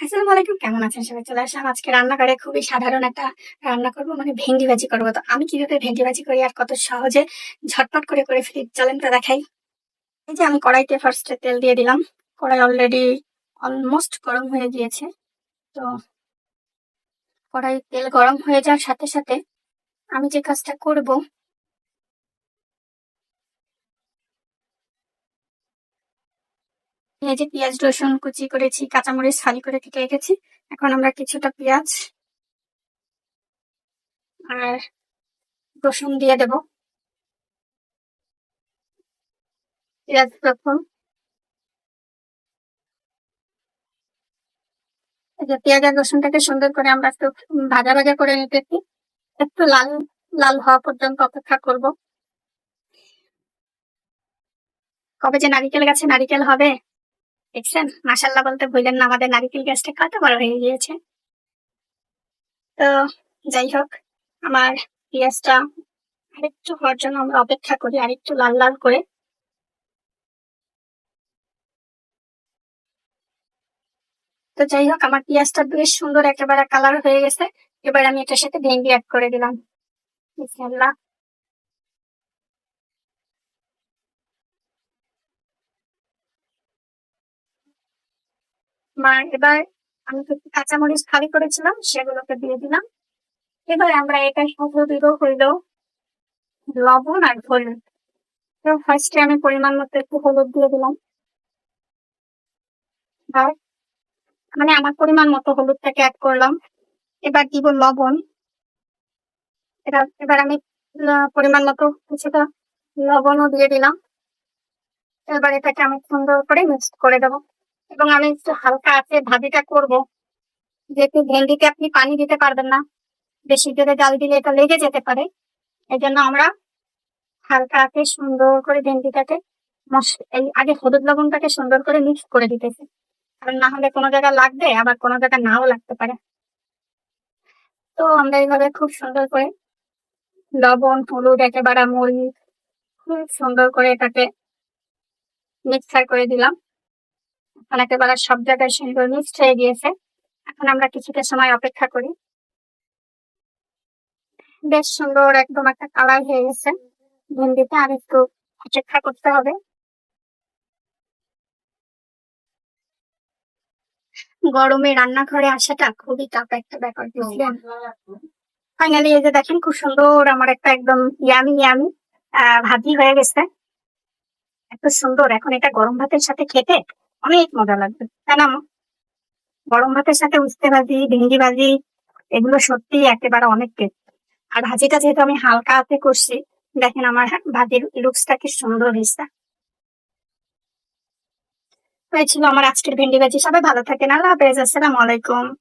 আসসালামু আলাইকুম, কেমন আছেন সবাই? চলে আসলাম আজকে রান্নাঘরে। খুবই সাধারণ একটা রান্না করব মানে ভেন্ডি ভাজি করব। তো আমি কীভাবে ভেন্ডি ভাজি করি আর কত সহজে ঝটপট করে করে ফেলি চলেন তো দেখাই। এই যে আমি কড়াইতে ফার্স্টে তেল দিয়ে দিলাম। কড়াই অলরেডি অলমোস্ট গরম হয়ে গিয়েছে। তো কড়াই তেল গরম হয়ে যাওয়ার সাথে সাথে আমি যে কাজটা করব এই যে পেঁয়াজ, রসুন কুচি করেছি, কাঁচামরিচ ফালি করে কেটে রেখেছি। এখন আমরা কিছুটা পেঁয়াজ আর রসুন দিয়ে দেব। পেঁয়াজ রসুন। পেঁয়াজ আর রসুনটাকে সুন্দর করে আমরা একটু ভাজা ভাজা করে নিতেছি। একটু লাল লাল হওয়া পর্যন্ত অপেক্ষা করব। কবে যে নারিকেল গাছে নারিকেল হবে? দেখছেন? মাসাল্লাহ বলতে ভুলেন না, আমাদের নারিকেল গাছটা কত বড় হয়ে গিয়েছে। তো যাই হোক, আমার পেঁয়াজটা আরেকটু হওয়ার জন্য আমরা অপেক্ষা করি, আরেকটু লাল লাল করে। তো যাই হোক, আমার পেঁয়াজটা বেশ সুন্দর একেবারে কালার হয়ে গেছে। এবার আমি এটার সাথে ভেন্ডি অ্যাড করে দিলাম। বিসমিল্লাহ। মা, এবার আমি কিছু কাঁচামরিচ খালি করেছিলাম, সেগুলোকে দিয়ে দিলাম। এবার আমরা এটা সাথে দিব হইল লবণ আর হলুদ। তো ফার্স্টে আমি পরিমাণ মতো একটু হলুদ দিয়ে দিলাম। আর মানে আমার পরিমাণ মতো হলুদটাকে অ্যাড করলাম। এবার দিব লবণ। এটা এবার আমি পরিমাণ মতো কিছুটা লবণও দিয়ে দিলাম। এবার এটাকে আমি সুন্দর করে মিক্সড করে দেবো। এবং আমি একটু হালকা আছে ভাজিটা করব। যেহেতু ভেন্ডিতে আপনি পানি দিতে পারবেন না, বেশি জোরে জাল দিলে এটা লেগে যেতে পারে। এই জন্য আমরা হালকা আছে সুন্দর করে ভেন্ডিটাকে এই আগে হলুদ লবণটাকে সুন্দর করে মিক্স করে দিতেছি। কারণ না হলে কোনো জায়গায় লাগবে, আবার কোনো জায়গায় নাও লাগতে পারে। তো আমরা এইভাবে খুব সুন্দর করে লবণ, হলুদ, একেবারে মরিচ, খুব সুন্দর করে এটাকে মিক্সার করে দিলাম। এখন একেবারে সব জায়গায় সুন্দর মিক্সড হয়ে গিয়েছে। এখন আমরা কিছুটা সময় অপেক্ষা করি। বেশ সুন্দর একদম একটা কালার হয়ে গেছে ভেন্ডিতে আর একটু অপেক্ষা করতে হবে। গরমে রান্নাঘরে আসাটা খুবই টাফ একটা ব্যাপার, বুঝলেন? ফাইনালি এই যে দেখেন, খুব সুন্দর আমার একটা একদম ইয়ামি ইয়ামি ভাজি হয়ে গেছে। এত সুন্দর, এখন এটা গরম ভাতের সাথে খেতে অনেক মজা লাগবে। তাই না গরম ভাতের সাথে উস্তে ভাজি, ভেন্ডি ভাজি, এগুলো সত্যি একেবারে অনেক টেস্ট। আর ভাজিটা যেহেতু আমি হালকা হাতে করছি, দেখেন আমার ভাজির লুকসটা কি সুন্দর হয়েছে। তো এই ছিল আমার আজকের ভেন্ডি ভাজি। সবাই ভালো থাকেন। আল্লাহ হাফেজ। আসসালাম আলাইকুম।